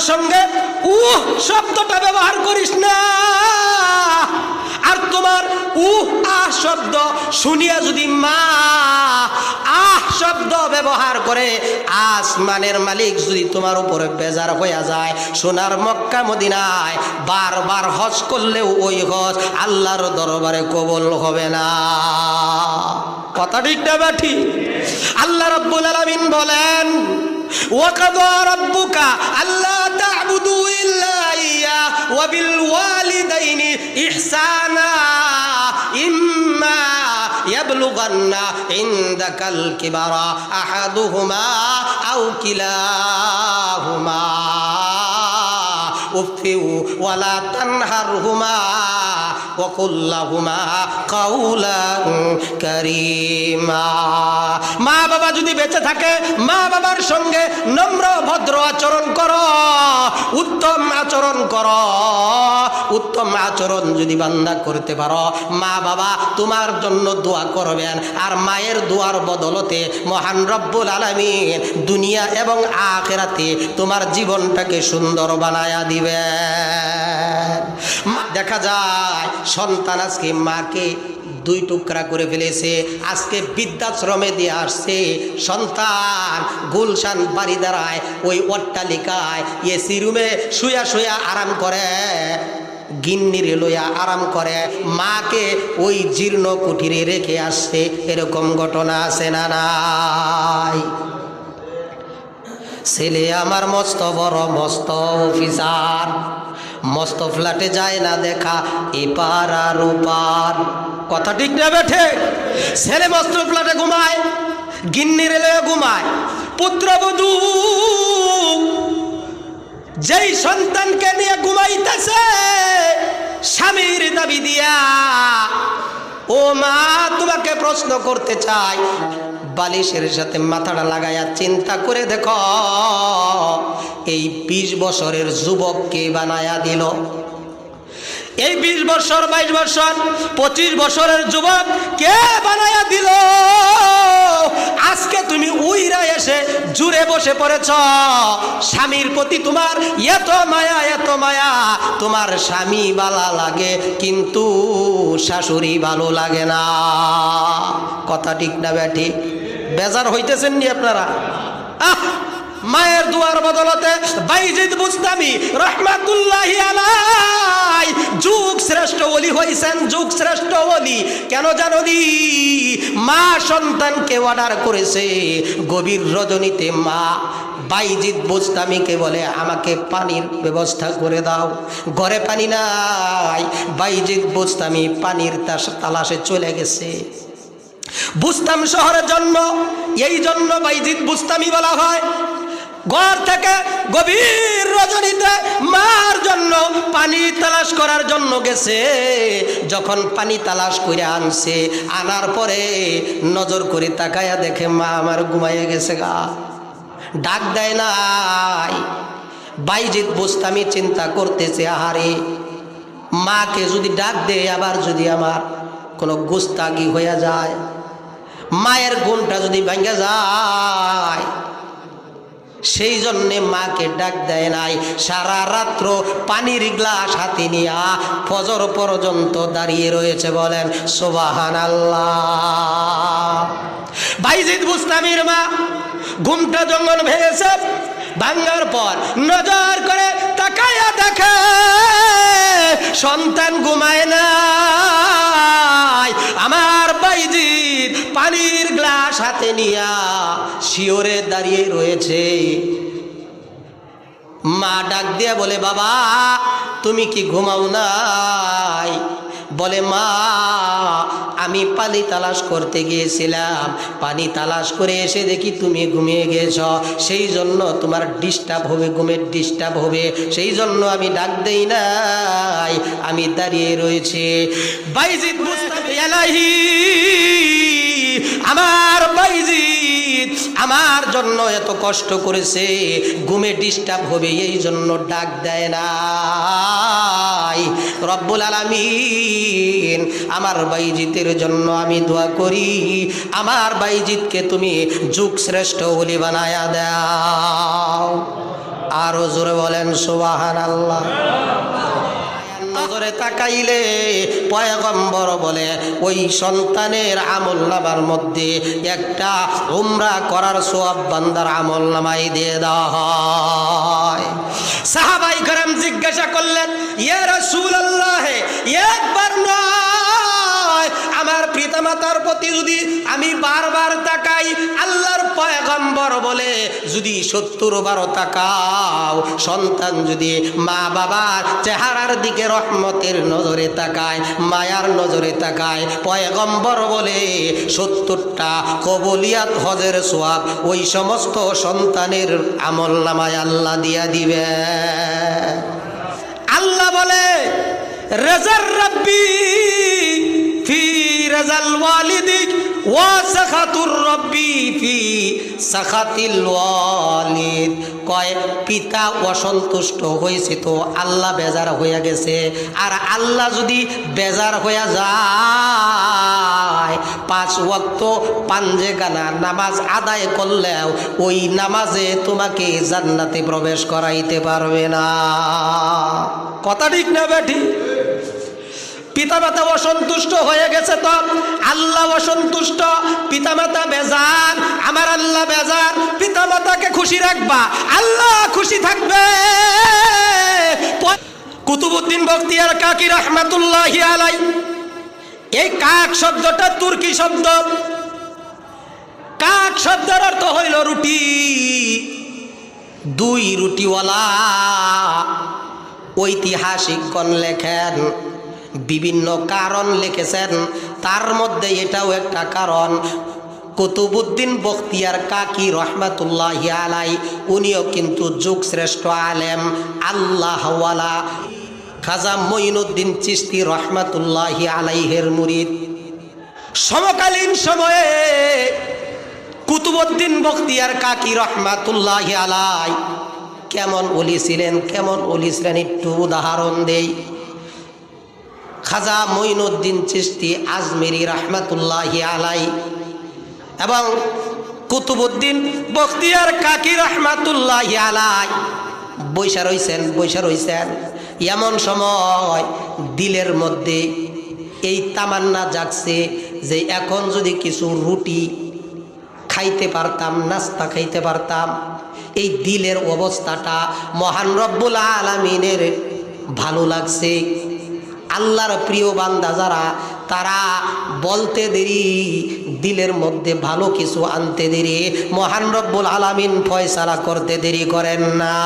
কথার সঙ্গে, উহ, শব্দটা ব্যবহার করিস না। আর তোমার উহ, আহ শব্দ শুনিয়া যদি মা, আহ শব্দ ব্যবহার করে আসমানের মালিক যদি তোমার উপরে বেজার হইয়া যায়, সোনার মক্কা মদিনায় বারবার হজ করলেও ওই হজ আল্লাহর দরবারে কবল হবে না। কথা ঠিক না ব্যাঠি আল্লাহ রব্বুল আলমিন বলেন ওয়াকাদ রব্বুকা আল্লাহ تعبدوا إلا إياه وبالوالدين إحسانا. إما يبلغن عندك الكبر أحدهما أو كلاهما. أف ولا تنهرهما. ওকুল্লাহুমা কাউলা কারিমা। মা বাবা যদি বেঁচে থাকে, মা বাবার সঙ্গে নম্র ভদ্র আচরণ কর, উত্তম আচরণ কর। উত্তম আচরণ যদি বান্দা করতে পারো, মা বাবা তোমার জন্য দোয়া করবেন। আর মায়ের দোয়ার বদলতে মহান রব্বুল আলমিন দুনিয়া এবং আখেরাতে তোমার জীবনটাকে সুন্দর বানায়া দিবে দেখা যায় সন্তান আজকে মাকে দুই টুকরা করে ফেলেছে। আজকে বৃদ্ধাশ্রমে দিয়ে আসছে। সন্তান গুলশান বাড়ি দাঁড়ায়, ওই অট্টালিকায় এসি রুমে শুয়া শুয়া আরাম করে, গিন্নিরে লইয়া আরাম করে। মাকে ওই জীর্ণ কুঠিরে রেখে আসছে। এরকম ঘটনা আছে না নাই? ছেলে আমার মস্ত বড়, মস্ত অফিসার। মস্ত ফ্ল্যাটে যায় না দেখা এপার আর ওপার কথা ঠিক না বেঠে? ছেলে মস্ত ফ্ল্যাটে ঘুমায়, গিন্নি রেলে ঘুমায় পুত্রবধূ যেই সন্তানকে নিয়ে ঘুমাইতেছে, স্বামীর দাবি দিয়া, ও মা, তোমাকে প্রশ্ন করতে চাই। বালিশের সাথে মাথাটা লাগাইয়া চিন্তা করে দেখো এই বিশ বছরের যুবককে বানায়া দিল? এই বিশ বছর, বাইশ বছর, পঁচিশ বছরের যুবক কে বানায়া দিল? আজকে তুমি উইরা এসে জুড়ে বসে পড়েছ। স্বামীর প্রতি তোমার এত মায়া এত মায়া। তোমার স্বামী বালা লাগে, কিন্তু শাশুড়ি ভালো লাগে না। কথা ঠিক না, ব্যাটি? বেজার হইতেছেন নি আপনারা? আহ! মায়ের দুয়ার বদলতে বাইজিদ বুস্তামি রহমাতুল্লাহি আলাই। যুগ শ্রেষ্ঠ ওলি হইছেন, যুগ শ্রেষ্ঠ ওলি। কেন জানো মা সন্তানকে অর্ডার করেছে গভীর রজনীতে মা। বাইজিদ বুস্তামিকে বলে, আমাকে পানির ব্যবস্থা করে দাও। ঘরে পানি নাই। বাইজিদ বুস্তামি পানির তাস- তালাশে চলে গেছে। বুস্তাম শহরের জন্ম, এই জন্য বাইজিদ বুস্তামি বলা হয়। ঘর থেকে গভীর রজনীতে মার জন্য পানি তালাশ করার জন্য গেছে। যখন পানি তালাশ করে আনছে, আনার পরে নজর করে তাকায়া দেখে মা আমার ঘুমাইয়া গেছে গা। ডাক দেয় নাই বাইজিদ বুস্তামি চিন্তা করতেছে, আহারে, মাকে যদি ডাক দেয়, আবার যদি আমার কোনো গুস্তাগি হয়ে যায়, মায়ের গুণটা যদি ভেঙে যায় সেই জন্যে মাকে ডাক দেয় নাই। সারা রাত্র পানির গ্লাস হাতে নিয়া ফজর পর্যন্ত দাঁড়িয়ে রয়েছে বলেন সোবাহান আল্লাহ বুস্তামির মা, ঘুমটা জঙ্গল ভেঙেছে, ভাঙ্গার পর নজর করে তাকায়া দেখে, সন্তান ঘুমায় নাই হাতে নিয়া শিওরে দাঁড়িয়ে রয়েছে। মা ডাক দিয়ে বলে, বাবা, তুমি কি ঘুমাও নাই? বলে, মা, আমি পানি তালাশ করতে গিয়েছিলাম। পানি তালাশ করে এসে দেখি তুমি ঘুমিয়ে গেছ সেই জন্য তোমার ডিস্টার্ব হবে, ঘুমের ডিস্টার্ব হবে। সেই জন্য আমি ডাক দেই নাই, আমি দাঁড়িয়ে রয়েছে। বাইজিদ মুস্তাফি এলাহি আমার বাইজিদ আমার জন্য এত কষ্ট করেছে, ঘুমে ডিস্টার্ব হবে, এই জন্য ডাক দেয় নাই। রব্বুল আলামিন, আমার বাইজিতের জন্য আমি দোয়া করি, আমার বাইজিতকে তুমি যুগ শ্রেষ্ঠ বলি বানায়া দাও। আরও জোরে বলেন সুবাহান আল্লাহ নজরে তাকাইলে পয়গম্বর বলে, ওই সন্তানের আমল নামার মধ্যে একটা উমরা করার সোয়াব বান্দার আমল নামাই দিয়ে দেওয়া হয়। সাহাবাই করাম জিজ্ঞাসা করলেন, ইয়া রাসূলুল্লাহ, একবার নয় পিতামাতার প্রতি যদি আমি বারবার তাকাই, আল্লাহর পয়গম্বর বলে, যদি সত্তর বারো তাকাও, সন্তান যদি মা বাবার চেহারার দিকে রহমতের নজরে তাকায়, মায়ার নজরে তাকায়, পয়গম্বর বলে, সত্তরটা কবলিয়াত হজের সোয়াব, ওই সমস্ত সন্তানের আমল নামায় আল্লাহ দিয়া দিবে। আল্লাহ বলে, রেজার রব্বি ফি কয়, পিতা অসন্তুষ্ট হয়েছে তো, আল্লাহ বেজার হইয়া গেছে। আর আল্লাহ যদি বেজার হইয়া যায়, পাঁচ ওয়াক্ত পাঞ্জে গানা নামাজ আদায় করলেও ওই নামাজে তোমাকে জান্নাতে প্রবেশ করাইতে পারবে না। কথা ঠিক না বেঠি? পিতামাতা অসন্তুষ্ট হয়ে গেছে তো। আল্লাহ অসন্তুষ্ট, পিতামাতা বেজার, আমার আল্লাহ বেজার, পিতামাতাকে খুশি রাখবা, আল্লাহ খুশি থাকবে। কুতুবুদ্দিন বখতিয়ার কাকি রহমাতুল্লাহ আলাই, এই কাক শব্দটা তুর্কি শব্দ। কাক শব্দের অর্থ হইল রুটি। দুই রুটিওয়ালা ঐতিহাসিক ঐতিহাসিকগণ লেখেন বিভিন্ন কারণ লিখেছেন। তার মধ্যে এটাও একটা কারণ কুতুবুদ্দিন বখতিয়ার কাকি রহমাতুল্লাহ আলাই, উনিও কিন্তু যুগ শ্রেষ্ঠ আলেম আল্লাহওয়ালা খাজা মঈনুদ্দিন চিস্তি রহমাতুল্লাহ আলাইহের মুরিদ। সমকালীন সময়ে কুতুবুদ্দিন বখতিয়ার কাকি রহমাতুল্লাহ আলাই, কেমন অলি ছিলেন, কেমন অলি ছিলেন একটু উদাহরণ দেই। খাজা মঈনুদ্দিন চিস্তি আজমেরি রহমাতুল্লাহ আলাই এবং কুতুবুদ্দিন বখতিয়ার কাকি রহমাতুল্লাহ আলাই বৈশা রইছেন বৈশা রইছেন। এমন সময় দিলের মধ্যে এই তামান্না জাগছে যে এখন যদি কিছু রুটি খাইতে পারতাম, নাস্তা খাইতে পারতাম, এই দিলের অবস্থাটা মহান রব্বুল আলমিনের ভালো লাগছে। আল্লাহর প্রিয় বান্দা যারা, তারা বলতে দেরি, দিলের মধ্যে ভালো কিছু আনতে দেরি। মহান রব্বুল আলামিন ফয়সালা করতে দেরি করেন না।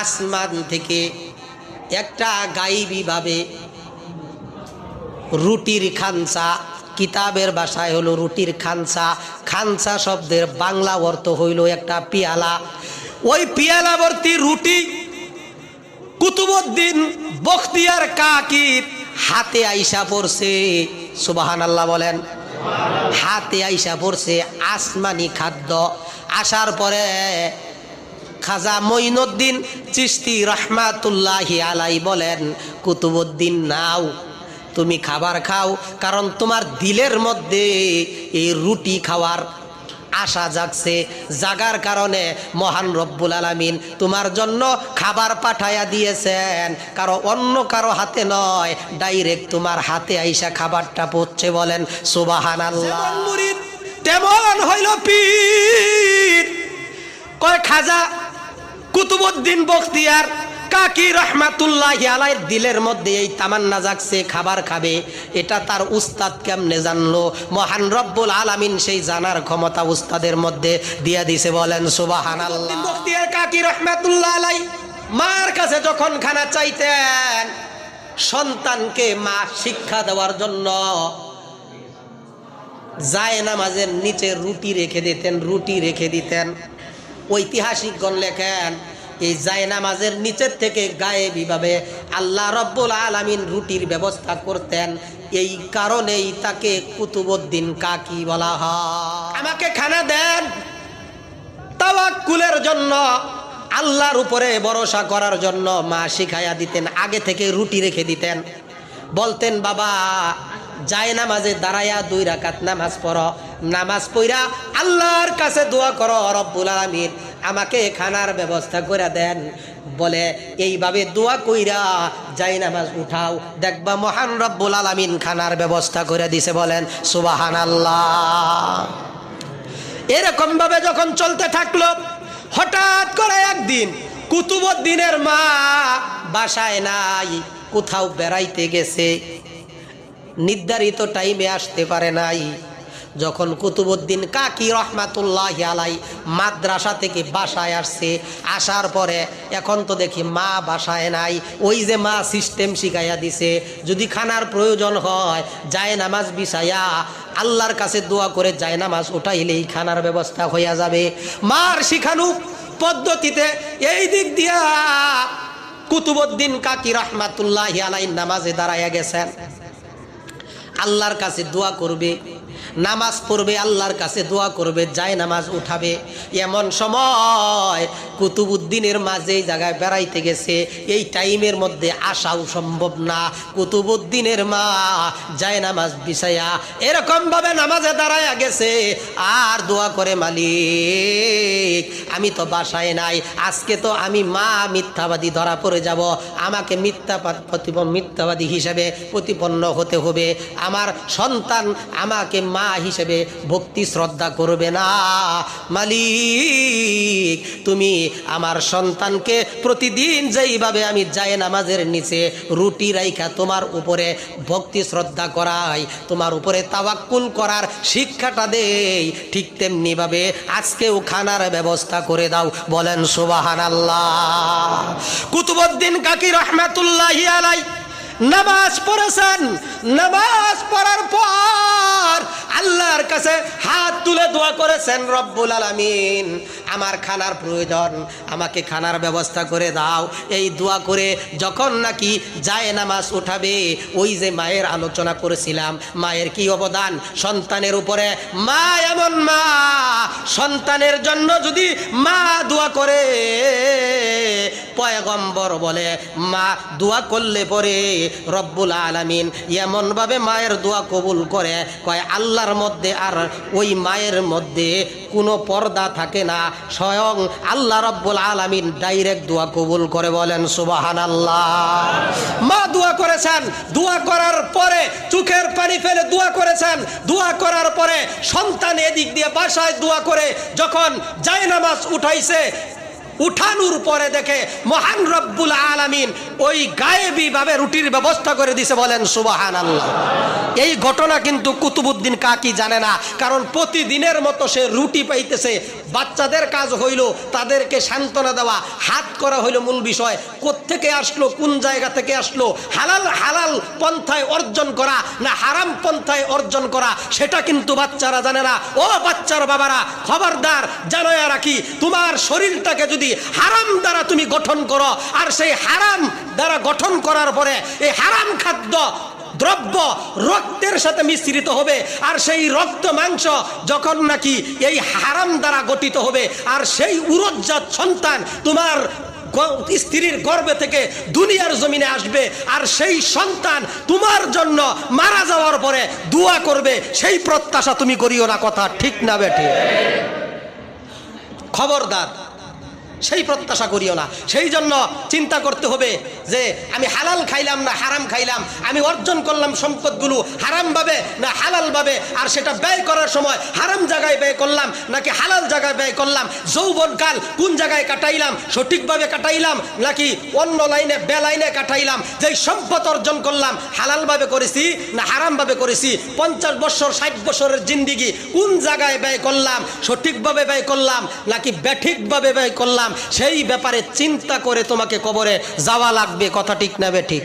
আসমান থেকে একটা গাইবীভাবে রুটির খানসা, কিতাবের ভাষায় হলো রুটির খানসা। খানসা শব্দের বাংলা অর্থ হইল একটা পিয়ালা। ওই পিয়ালা ভর্তি রুটি কুতুবুদ্দিন বখতিয়ার কাকির হাতে আইসা পড়ছে। সুবাহান আল্লাহ বলেন। হাতে আইসা পড়ছে আসমানি খাদ্য। আসার পরে খাজা মঈনুদ্দিন চিস্তি রহমাতুল্লাহি আলাই বলেন কুতুবুদ্দিন নাও, তুমি খাবার খাও, কারণ তোমার দিলের মধ্যে এই রুটি খাওয়ার আশা জাগছে। জাগার কারণে মহান রব্বুল আলামিন তোমার জন্য খাবার পাঠাইয়া দিয়েছেন। কারও অন্য কারও হাতে নয়, ডাইরেক্ট তোমার হাতে আইসা খাবারটা পড়ছে বলেন সুবাহান আল্লাহ তেমন হইল পীর। কয় খাজা কুতুবুদ্দিন বখতিয়ার কাকি রহমাতুল্লাহ দিলের মধ্যে এই তামান্না জাগছে, খাবার খাবে? এটা তার উস্তাদ কেমনে জানলো? মহান রব্বুল আলামিন সেই জানার ক্ষমতা উস্তাদের মধ্যে দিয়া দিছে, বলেন সুবাহান আল্লাহ বখতিয়ার কাকি রহমাতুল্লাহ আলাই? মার কাছে যখন খানা চাইতেন, সন্তানকে মা শিক্ষা দেওয়ার জন্য যায় নামাজের নিচে রুটি রেখে দিতেন, রুটি রেখে দিতেন। ঐতিহাসিকগণ লেখেন এই জায়নামাজের নিচের থেকে গায়ে বিভাবে আল্লাহ রব্বুল আলামিন রুটির ব্যবস্থা করতেন। এই কারণেই তাকে কুতুবুদ্দিন কাকি বলা হয়। আমাকে খানা দেন। তাওয়াক্কুলের জন্য, আল্লাহর উপরে ভরসা করার জন্য মা শিখাইয়া দিতেন, আগে থেকে রুটি রেখে দিতেন। বলতেন, বাবা যায় নামাজে দাঁড়ায়া দুই রাকাত নামাজ পড়ো। নামাজ পড়া আল্লাহর কাছে দোয়া করো, রব্বুল আলামিন। আমাকে খানার ব্যবস্থা করে দেন। বলে, এইভাবে দোয়া কইরা যাই নামাজ উঠাও। দেখবা মহান রব্বুল আলামিন খানার ব্যবস্থা করে দিছে বলেন সুবাহান আল্লাহ এরকম ভাবে যখন চলতে থাকল, হঠাৎ করে একদিন কুতুবুদ্দিনের মা বাসায় নাই, কোথাও বেড়াইতে গেছে। নির্ধারিত টাইমে আসতে পারে নাই। যখন কুতুবুদ্দিন, কাকি রহমাতুল্লাহ আলাই মাদ্রাসা থেকে বাসায় আসছে। আসার পরে এখন তো দেখি মা বাসায় নাই। ওই যে মা সিস্টেম শিখাইয়া দিছে, যদি খানার প্রয়োজন হয় যায় নামাজ বিছাইয়া আল্লাহর কাছে দোয়া করে যায় নামাজ উঠাইলেই খানার ব্যবস্থা হইয়া যাবে। মার শিখানু পদ্ধতিতে এই দিক দিয়া কুতুবুদ্দিন, কাকি রহমাতুল্লাহ আলাই নামাজে দাঁড়াইয়া গেছেন। আল্লাহর কাছে দোয়া করবে। নামাজ পড়বে, আল্লাহর কাছে দোয়া করবে, যায় নামাজ উঠাবে। এমন সময় কুতুবুদ্দিনের মাঝে এই জায়গায় বেড়াইতে গেছে। এই টাইমের মধ্যে আসাও সম্ভব না। কুতুবুদ্দিনের মা যায় নামাজ বিছাইয়া এরকমভাবে নামাজে দাঁড়ায়া গেছে। আর দোয়া করে মালিক, আমি তো বাসায় নাই, আজকে তো আমি মা মিথ্যাবাদী ধরা পড়ে যাব। আমাকে মিথ্যা প্রতিপন্ন মিথ্যাবাদী হিসাবে প্রতিপন্ন হতে হবে। আমার সন্তান আমাকে মা হিসেবে ভক্তি শ্রদ্ধা করবে না। মালিক, তুমি আমার সন্তানকে প্রতিদিন যেইভাবে আমি যাই নামাজের নিচে রুটি রাইখা তোমার উপরে ভক্তি শ্রদ্ধা করাই, তোমার উপরে তাওয়াক্কুল করার শিক্ষাটা দেই, ঠিক তেমনিভাবে আজকেও খানার ব্যবস্থা করে দাও, বলেন সুবাহান আল্লাহ কুতুবুদ্দিন কাকি রহমাতুল্লাহ আলাই নামাজ পড়েছেন, নামাজ পড়ার পর আল্লাহর কাছে হাত তুলে দোয়া করেছেন, রব্বুল আলামিন, আমার খানার প্রয়োজন, আমাকে খানার ব্যবস্থা করে দাও। এই দোয়া করে যখন নাকি যায় নামাজ উঠাবে, ওই যে মায়ের আলোচনা করেছিলাম, মায়ের কি অবদান? সন্তানের উপরে মা এমন মা, সন্তানের জন্য যদি মা দোয়া করে, পয়গম্বর বলে, মা, দোয়া করলে পরে রব্বুল আলামিন এমনভাবে মায়ের দোয়া কবুল করে। কয় আল্লাহর মধ্যে আর ওই মায়ের মধ্যে কোনো পর্দা থাকে না। স্বয়ং আল্লাহ রব্বুল আলামিন ডাইরেক্ট দোয়া কবুল করে বলেন সুবাহান আল্লাহ মা দোয়া করেছেন, দোয়া করার পরে চোখের পানি ফেলে দোয়া করেছেন, দোয়া করার পরে সন্তান এদিক দিয়ে বাসায় দোয়া করে যখন জায়নামাজ উঠাইছে, উঠানোর পরে দেখে মহান রব্বুল আলামিন ওই গায়েবী ভাবে রুটির ব্যবস্থা করে দিছে বলেন সুবাহান আল্লাহ এই ঘটনা কিন্তু কুতুবুদ্দিন কাকি জানে না, কারণ প্রতিদিনের মতো সে রুটি পাইতেছে, বাচ্চাদের কাজ হইল তাদেরকে সান্ত্বনা দেওয়া, হাত করা হইল মূল বিষয়, কোত্থেকে আসলো, কোন জায়গা থেকে আসলো, হালাল হালাল পন্থায় অর্জন করা না হারাম পন্থায় অর্জন করা, সেটা কিন্তু বাচ্চারা জানে না। ও বাচ্চার বাবারা, খবরদার, জানায়া রাখি, তোমার শরীরটাকে যদি হারাম দ্বারা তুমি গঠন করো, আর সেই হারাম দ্বারা গঠন করার পরে এই হারাম খাদ্য, দ্রব্য রক্তের সাথে মিশ্রিত হবে, আর সেই রক্ত মাংস যখন নাকি এই হারাম দ্বারা গঠিত হবে, আর সেই উরজ্জাত সন্তান তোমার স্ত্রীর গর্ভে থেকে দুনিয়ার জমিনে আসবে, আর সেই সন্তান তোমার জন্য মারা যাওয়ার পরে দোয়া করবে, সেই প্রত্যাশা তুমি করিও না কথা ঠিক না বেঠে। খবরদার। সেই প্রত্যাশা করিও না। সেই জন্য চিন্তা করতে হবে যে, আমি হালাল খাইলাম না হারাম খাইলাম, আমি অর্জন করলাম সম্পদগুলো হারামভাবে না হালালভাবে, আর সেটা ব্যয় করার সময় হারাম জায়গায় ব্যয় করলাম নাকি হালাল জায়গায় ব্যয় করলাম যৌবনকাল কোন জায়গায় কাটাইলাম, সঠিকভাবে কাটাইলাম নাকি অন্য লাইনে, বে লাইনে কাটাইলাম, যেই সম্পদ অর্জন করলাম, হালালভাবে করেছি না হারামভাবে করেছি, পঞ্চাশ বছর, ষাট বছরের জিন্দিগি কোন জায়গায় ব্যয় করলাম, সঠিকভাবে ব্যয় করলাম নাকি ব্যাঠিকভাবে ব্যয় করলাম সেই ব্যাপারে চিন্তা করে তোমাকে কবরে যাওয়া লাগবে কথা ঠিক নেবে ঠিক।